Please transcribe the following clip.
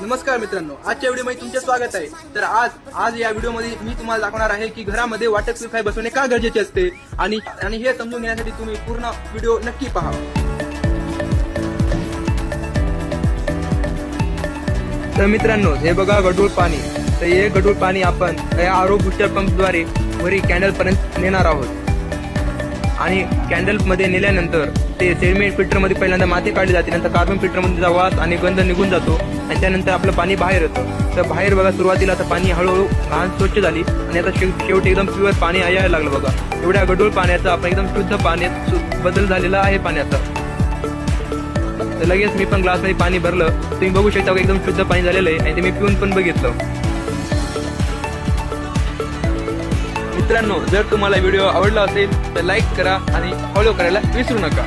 नमस्कार मित्रांनो आजच्या व्हिडिओमध्ये तुमचे स्वागत आहे. तर आज आज या व्हिडिओमध्ये मी तुम्हाला दाखवणार आहे की घरामध्ये वॉटर प्युरिफाय बसवणे का गरजेचे असते? आणि आणि हे समजून घेण्यासाठी तुम्ही पूर्ण व्हिडिओ नक्की पहा. तर मित्रांनो हे बघा गढूळ पाणी. तर हे गढूळ पाणी आपण या आरो बुस्टर पंपद्वारे वरी कॅन्डल पर्यंत नेणार आहोत. आणि कॅन्डलमध्ये नेल्यानंतर ते सेडमेंट फिल्टरमध्ये पहिल्यांदा माती काढली जाते नंतर कार्बन फिल्टरमध्ये वास आणि गंध निघून जातो आणि त्यानंतर आपलं पाणी बाहेर येतं. तर बाहेर बघा सुरुवातीला आता पाणी हळूहळू घाण स्वच्छ झाली आणि आता शेव- शेवटी एकदम प्युअर पाणी यायला लागलं बघा. एवढ्या गडूळ पाण्याचा आपण एकदम शुद्ध पाण्यात बदल झालेला आहे पाण्याचा. तर लगेच मी पण ग्लासमध्ये पाणी भरलं. तुम्ही बघू शकता एकदम शुद्ध पाणी झालेलं आहे आणि ते मी पिऊन पण बघितलं. मित्रांनो जर तुम्हाला व्हिडिओ आवडला असेल तर लाईक करा आणि फॉलो करायला विसरू नका.